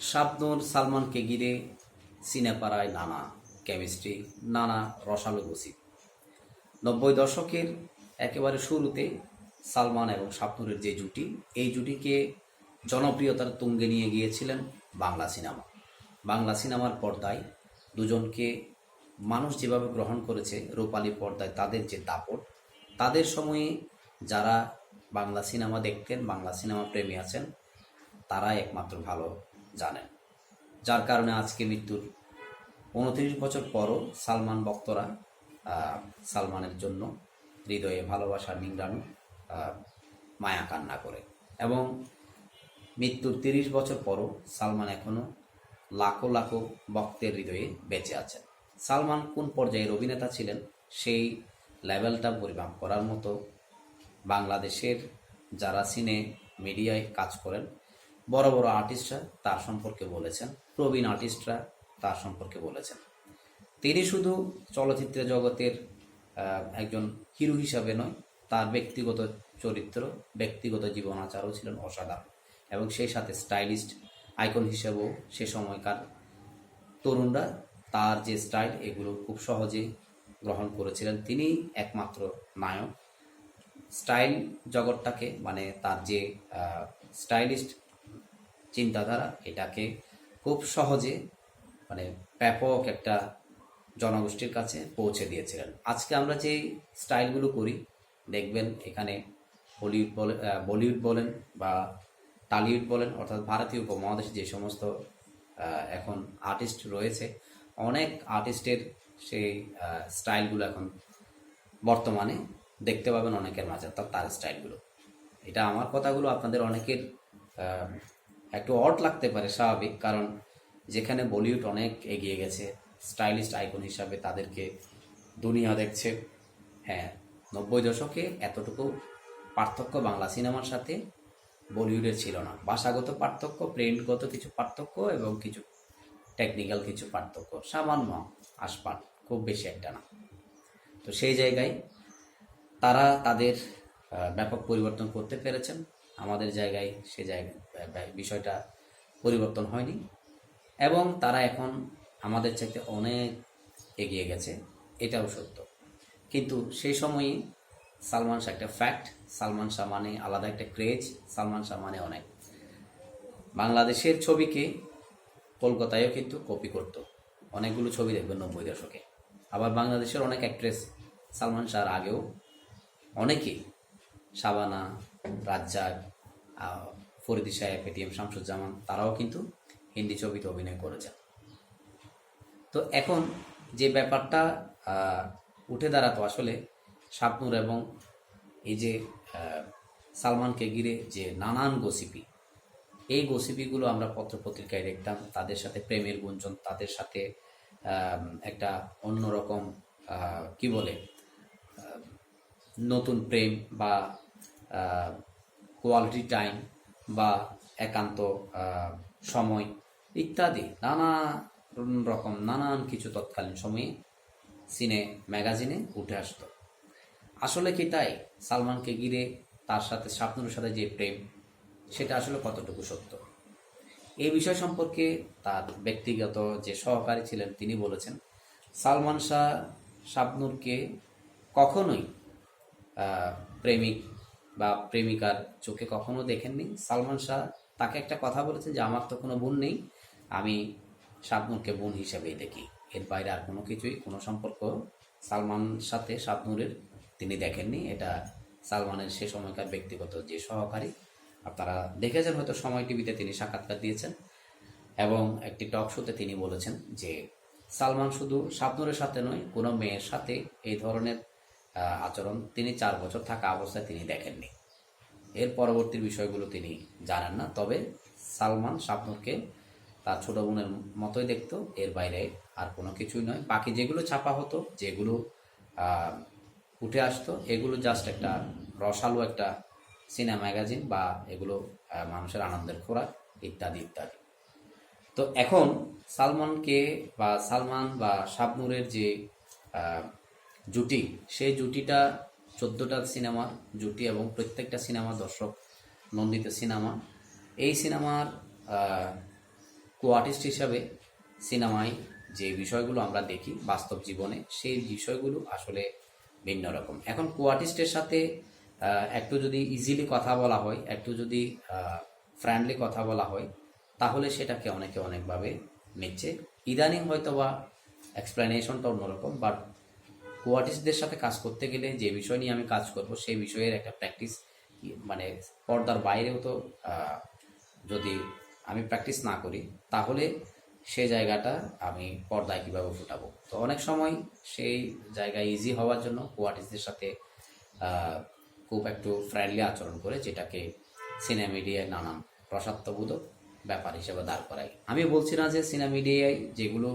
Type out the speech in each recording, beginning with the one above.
শাবনুর সালমানকে ঘিরে সিনেপাড়ায় নানা কেমিস্ট্রি, নানা রসালো গসিপ। নব্বই দশকের একেবারে শুরুতে সালমান এবং শাবনুরের যে জুটি, এই জুটিকে জনপ্রিয়তার তুঙ্গে নিয়ে গিয়েছিলেন বাংলা সিনেমা। বাংলা সিনেমার পর্দায় দুজনকে মানুষ যেভাবে গ্রহণ করেছে, রূপালী পর্দায় তাদের যে দাপট, তাদের সময়ে যারা বাংলা সিনেমা দেখতেন, বাংলা সিনেমা প্রেমী আছেন, তারাই একমাত্র ভালো জানেন। যার কারণে আজকে মৃত্যুর উনত্রিশ বছর পরও সালমান ভক্তরা সালমানের জন্য হৃদয়ে ভালোবাসার নিংড়ানো মায়া কান্না করে। এবং মৃত্যুর তিরিশ বছর পরও সালমান এখনও লাখো লাখো ভক্তের হৃদয়ে বেঁচে আছেন। সালমান কোন পর্যায়ের অভিনেতা ছিলেন, সেই লেভেলটা পরিমাপ করার মতো বাংলাদেশের যারা সিনে মিডিয়ায় কাজ করেন বড় বড় আর্টিস্টরা তার সম্পর্কে বলেছেন, প্রবীণ আর্টিস্টরা তার সম্পর্কে বলেছেন। তিনি শুধু চলচ্চিত্র জগতের একজন হিরো হিসাবে নয়, তার ব্যক্তিগত চরিত্র, ব্যক্তিগত জীবন আচারও ছিলেন অসাধারণ এবং সেই সাথে স্টাইলিস্ট আইকন হিসেবেও সে সময়কার তরুণরা তার যে স্টাইল এগুলো খুব সহজে গ্রহণ করেছিলেন। তিনি একমাত্র নায়ক। স্টাইল জগৎটাকে মানে তার যে স্টাইলিস্ট চিন্তাধারা এটাকে খুব সহজে মানে ব্যাপক একটা জনগোষ্ঠীর কাছে পৌঁছে দিয়েছিলেন। আজকে আমরা যে স্টাইলগুলো করি, দেখবেন এখানে বলিউড বলে বলিউড বলেন বা টালিউড বলেন, অর্থাৎ ভারতীয় উপমহাদেশে যে সমস্ত এখন আর্টিস্ট রয়েছে, অনেক আর্টিস্টের সেই স্টাইলগুলো এখন বর্তমানে দেখতে পাবেন অনেকের মাঝে অর্থাৎ তার স্টাইলগুলো। এটা আমার কথাগুলো আপনাদের অনেকের একটু অট লাগতে পারে স্বাভাবিক, কারণ যেখানে বলিউড অনেক এগিয়ে গেছে, স্টাইলিস্ট আইকন হিসাবে তাদেরকে দুনিয়া দেখছে। হ্যাঁ নব্বই দশকে এতটুকু পার্থক্য বাংলা সিনেমার সাথে বলিউডের ছিল না। ভাষাগত পার্থক্য, প্রিন্টগত কিছু পার্থক্য এবং কিছু টেকনিক্যাল কিছু পার্থক্য। সামান্য আসপাট, খুব বেশি একটা না। তো সেই জায়গায় তারা তাদের ব্যাপক পরিবর্তন করতে পেরেছেন। আমাদের জায়গায় সে জায়গায় বিষয়টা পরিবর্তন হয়নি এবং তারা এখন আমাদের চাইতে অনেক এগিয়ে গেছে, এটাও সত্য। কিন্তু সেই সময়ই সালমান শাহ, একটা ফ্যাক্ট সালমান শাহ মানে আলাদা একটা ক্রেজ সালমান শাহ মানে অনেক। বাংলাদেশের ছবিকে কলকাতায়ও কিন্তু কপি করত, অনেকগুলো ছবি দেখবেন নব্বই দশকে। আবার বাংলাদেশের অনেক অ্যাক্ট্রেস সালমান শাহর আগেও অনেকেই শাবানা রাজ্জাক ফরিদি সাহেব এটিএম শামসুজ্জামান, তারাও কিন্তু হিন্দি ছবিতে অভিনয় করেছেন। তো এখন যে ব্যাপারটা উঠে দাঁড়াতো আসলে শাবনুর এবং এই যে সালমানকে ঘিরে যে নানান গসিপি, এই গসিপিগুলো আমরা পত্রপত্রিকায় দেখতাম, তাদের সাথে প্রেমের গুঞ্জন, তাদের সাথে একটা অন্যরকম কি বলে নতুন প্রেম বা কোয়ালিটি টাইম বা একান্ত সময় ইত্যাদি, নানা রকম, নানান কিছু তৎকালীন সময়ে সিনে ম্যাগাজিনে উঠে আসতো। আসলে কি তাই? সালমানকে ঘিরে তার সাথে শাবনুরের সাথে যে প্রেম, সেটা আসলে কতটুকু সত্য? এই বিষয় সম্পর্কে তার ব্যক্তিগত যে সহকারী ছিলেন, তিনি বলেছেন, সালমান শাহ শাবনুরকে কখনোই প্রেমিক বা প্রেমিকার চোখে কখনো দেখেননি। সালমান শাহ তাকে একটা কথা বলেছেন যে, আমার তো কোনো বোন নেই, আমি শাবনুরকে বোন হিসেবেই দেখি। এর বাইরে আর কোনো কিছুই, কোনো সম্পর্ক সালমান সাথে শাবনুরের তিনি দেখেননি। এটা সালমানের সে সময়কার ব্যক্তিগত যে সহকারী আপনারা দেখেছেন হয়তো সময় টিভিতে তিনি সাক্ষাৎকার দিয়েছেন এবং একটি টক শোতে তিনি বলেছেন যে, সালমান শুধু শাবনুরের সাথে নয়, কোনো মেয়ের সাথে এই ধরনের আচরণ তিনি চার বছর থাকা অবস্থায় তিনি দেখেননি। এর পরবর্তী বিষয়গুলো তিনি জানেন না, তবে সালমান শাবনুরকে তার ছোট বোনের মতোই দেখতো, এর বাইরে আর কোনো কিছুই নয়। বাকি যেগুলো ছাপা হতো, যেগুলো উঠে আসতো, এগুলো জাস্ট একটা রসালো একটা সিনেমা ম্যাগাজিন বা এগুলো মানুষের আনন্দের খোরাক, ইত্যাদি ইত্যাদি। তো এখন সালমানকে বা সালমান বা শাবনুরের যে জুটি সেই জুটিটা চোদ্দোটা সিনেমার জুটি এবং প্রত্যেকটা সিনেমা দর্শক নন্দিত সিনেমা। এই সিনেমার আহ, কো আর্টিস্ট হিসাবে সিনেমায় যে বিষয়গুলো আমরা দেখি বাস্তব জীবনে সেই বিষয়গুলো আসলে ভিন্ন রকম। এখন কো আর্টিস্টের সাথে একটু যদি ইজিলি কথা বলা হয় একটু যদি ফ্রেন্ডলি কথা বলা হয় তাহলে সেটাকে অনেকে অনেকভাবে নিচ্ছে। ইদানিং হয়তো বা এক্সপ্লেনেশনটা অন্যরকম বাট কো আর্টিস্টদের সাথে কাজ করতে গেলে যে বিষয় নিয়ে আমি কাজ করব, সেই বিষয়ের একটা প্র্যাকটিস মানে পর্দার বাইরেও তো যদি আমি প্র্যাকটিস না করি, তাহলে সেই জায়গাটা আমি পর্দায় কীভাবে ফুটাবো? তো অনেক সময় সেই জায়গায় ইজি হওয়ার জন্য কো আর্টিস্টদের সাথে খুব একটু ফ্রেন্ডলি আচরণ করে যেটাকে সিনেমা মিডিয়ায় নানান রসাত্মবোধক ব্যাপার হিসেবে দাঁড় করাই। আমি বলছি না যে সিনেমা মিডিয়ায় যেগুলো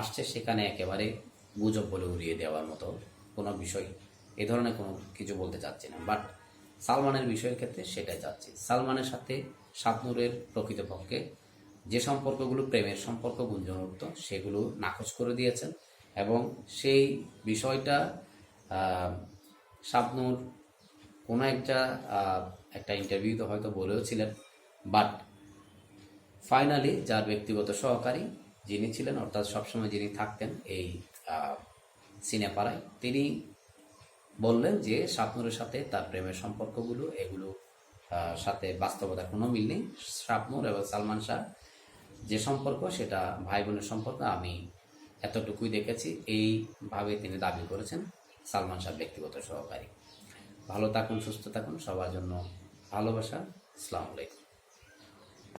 আসছে সেখানে একেবারে গুজব বলে উড়িয়ে দেওয়ার মতো কোনো বিষয়, এ ধরনের কোনো কিছু বলতে চাচ্ছি না। বাট সালমানের বিষয়ের ক্ষেত্রে সেটাই চাচ্ছি। সালমানের সাথে শাবনুরের প্রকৃতপক্ষে যে সম্পর্কগুলো প্রেমের সম্পর্ক গুঞ্জন উঠত, সেগুলো নাকচ করে দিয়েছেন এবং সেই বিষয়টা শাবনুর কোনো একটা একটা ইন্টারভিউতে হয়তো বলেও ছিলেন। বাট ফাইনালি যার ব্যক্তিগত সহকারী যিনি ছিলেন, অর্থাৎ সবসময় যিনি থাকতেন, এই সিনেপাড়ায়। তিনি বললেন যে শাবনুরের সাথে তার প্রেমের সম্পর্কগুলো, এগুলো সাথে বাস্তবতার কোনো মিল নেই। শাবনুর এবং সালমান শাহ যে সম্পর্ক, সেটা ভাই বোনের সম্পর্ক, আমি এতটুকুই দেখেছি। এইভাবে তিনি দাবি করেছেন সালমান শাহ ব্যক্তিগত সহকারী। ভালো থাকুন, সুস্থ থাকুন, সবার জন্য ভালোবাসা। আসসালামু আলাইকুম।